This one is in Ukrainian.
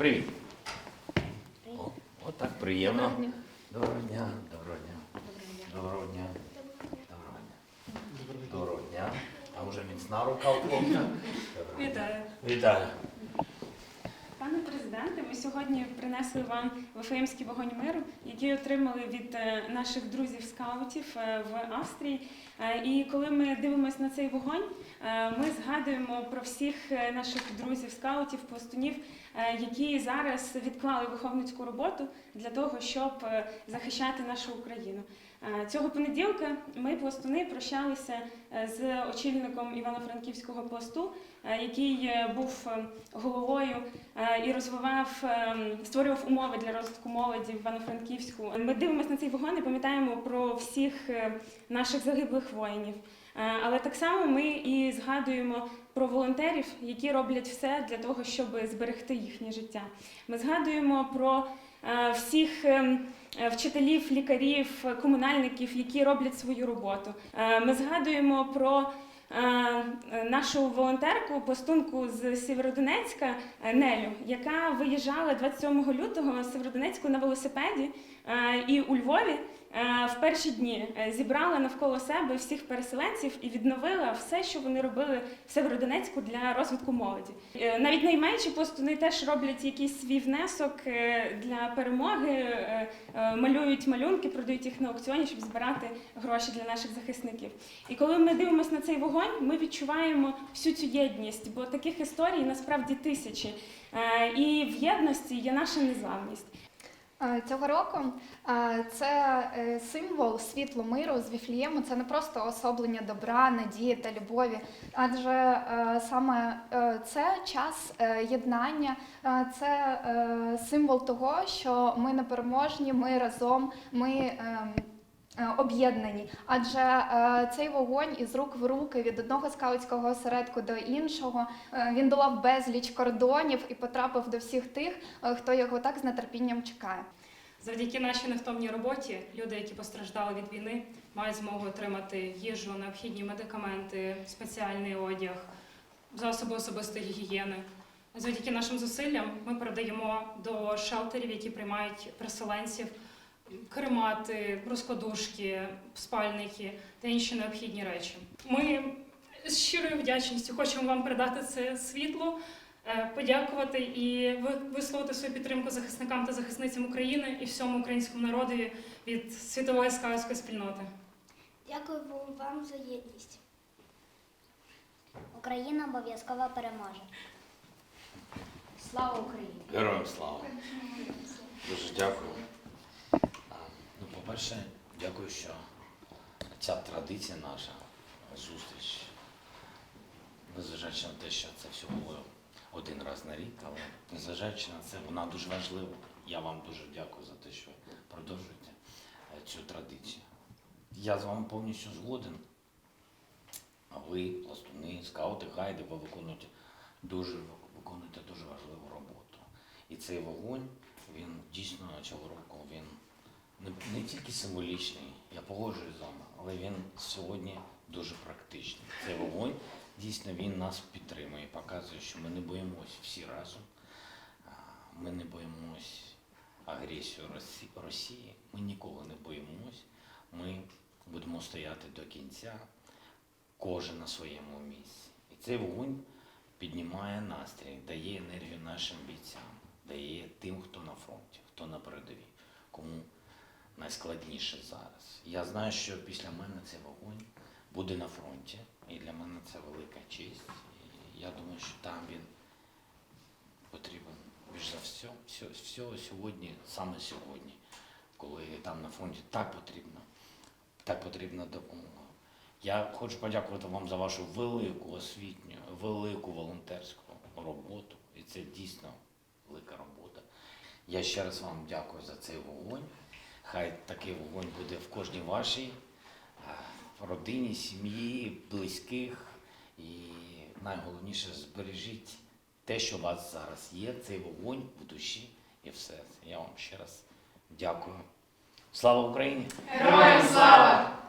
Привіт. О, от так приємно. Доброго дня. Доброго дня, доброго дня. Доброго дня. Доброго дня. Доброго дня. А вже міцна рука у хлопця. Вітаю. Вітаю. Президенте, ми сьогодні принесли вам Вифлеємський вогонь миру, який отримали від е, наших друзів-скаутів е, в Австрії. Е, І коли ми дивимося на цей вогонь, ми згадуємо про всіх наших друзів-скаутів, пластунів, які зараз відклали виховницьку роботу для того, щоб захищати нашу Україну. Цього понеділка ми, пластуни, прощалися з очільником Івано-Франківського пласту, який був головою і розвивав, е, створював умови для розвитку молоді в Івано-Франківську. Ми дивимося на цей вогонь і пам'ятаємо про всіх е, наших загиблих воїнів. Е, Але так само ми і згадуємо про волонтерів, які роблять все для того, щоб зберегти їхнє життя. Ми згадуємо про е, всіх ем, вчителів, лікарів, комунальників, які роблять свою роботу. Ми згадуємо про нашу волонтерку, постунку з Сєвєродонецька е, Нелю, яка виїжджала 27 лютого з Сєвєродонецьку на велосипеді е, і у Львові. Е, В перші дні е, зібрала навколо себе всіх переселенців і відновила все, що вони робили в Северодонецьку для розвитку молоді. Е, Навіть найменші пластуни теж роблять якийсь свій внесок для перемоги, малюють малюнки, продають їх на аукціоні, щоб збирати гроші для наших захисників. І коли ми дивимося на цей вогонь, ми відчуваємо всю цю єдність, бо таких історій насправді тисячі. І в єдності є наша незламність. Цього року це е, символ світлу миру з Віфлієму. Це не просто особлення добра, надії та любові, адже е, саме е, це час єднання, це символ того, що ми непереможні, ми разом, ми. Е, Об'єднані, адже е, цей вогонь із рук в руки від одного скаутського осередку до іншого е, він долав безліч кордонів і потрапив до всіх тих, е, хто його так з нетерпінням чекає. Завдяки нашій невтомній роботі люди, які постраждали від війни, мають змогу отримати їжу, необхідні медикаменти, спеціальний одяг, засоби особистої гігієни. Завдяки нашим зусиллям ми передаємо до шелтерів, які приймають переселенців, каремати, розкладушки, спальники та інші необхідні речі. Ми з щирою вдячністю хочемо вам передати це світло, е, подякувати і висловити свою підтримку захисникам та захисницям України і всьому українському народові від світової скаутської спільноти. Дякую вам за єдність. Україна обов'язково переможе. Слава Україні! Героям слава. Дуже дякую. А, по-перше, дякую, що ця традиція наша, зустріч, незважаючи на те, що це всього один раз на рік, але незважаючи на це, вона дуже важлива. Я вам дуже дякую за те, що ви продовжуєте е, цю традицію. Я з вами повністю згоден. А ви, пластуни, скаути, гайди, ви виконуєте дуже, виконуєте дуже важливу роботу. І цей вогонь, він дійсно цього року він не, тільки символічний, я погоджуюсь з вами, але він сьогодні дуже практичний. Цей вогонь дійсно він нас підтримує, показує, що ми не боїмось всі разом. Ми не боїмось агресію Росії, ми нікого не боїмось. Ми будемо стояти до кінця, кожен на своєму місці. І цей вогонь піднімає настрій, дає енергію нашим бійцям, дає тим, хто на фронті, хто на передовій, кому найскладніше зараз. Я знаю, що після мене цей вогонь буде на фронті, і для мене це велика честь. І я думаю, що там він потрібен більш за все, все, все сьогодні, саме сьогодні, коли там на фронті так потрібно, так потрібна допомога. Я хочу подякувати вам за вашу велику освітню, велику волонтерську роботу. І це дійсно велика робота. Я ще раз вам дякую за цей вогонь. Хай такий вогонь буде в кожній вашій родині, сім'ї, близьких. І найголовніше збережіть те, що у вас зараз є, цей вогонь в душі і в серці. Я вам ще раз дякую. Слава Україні! Героям слава!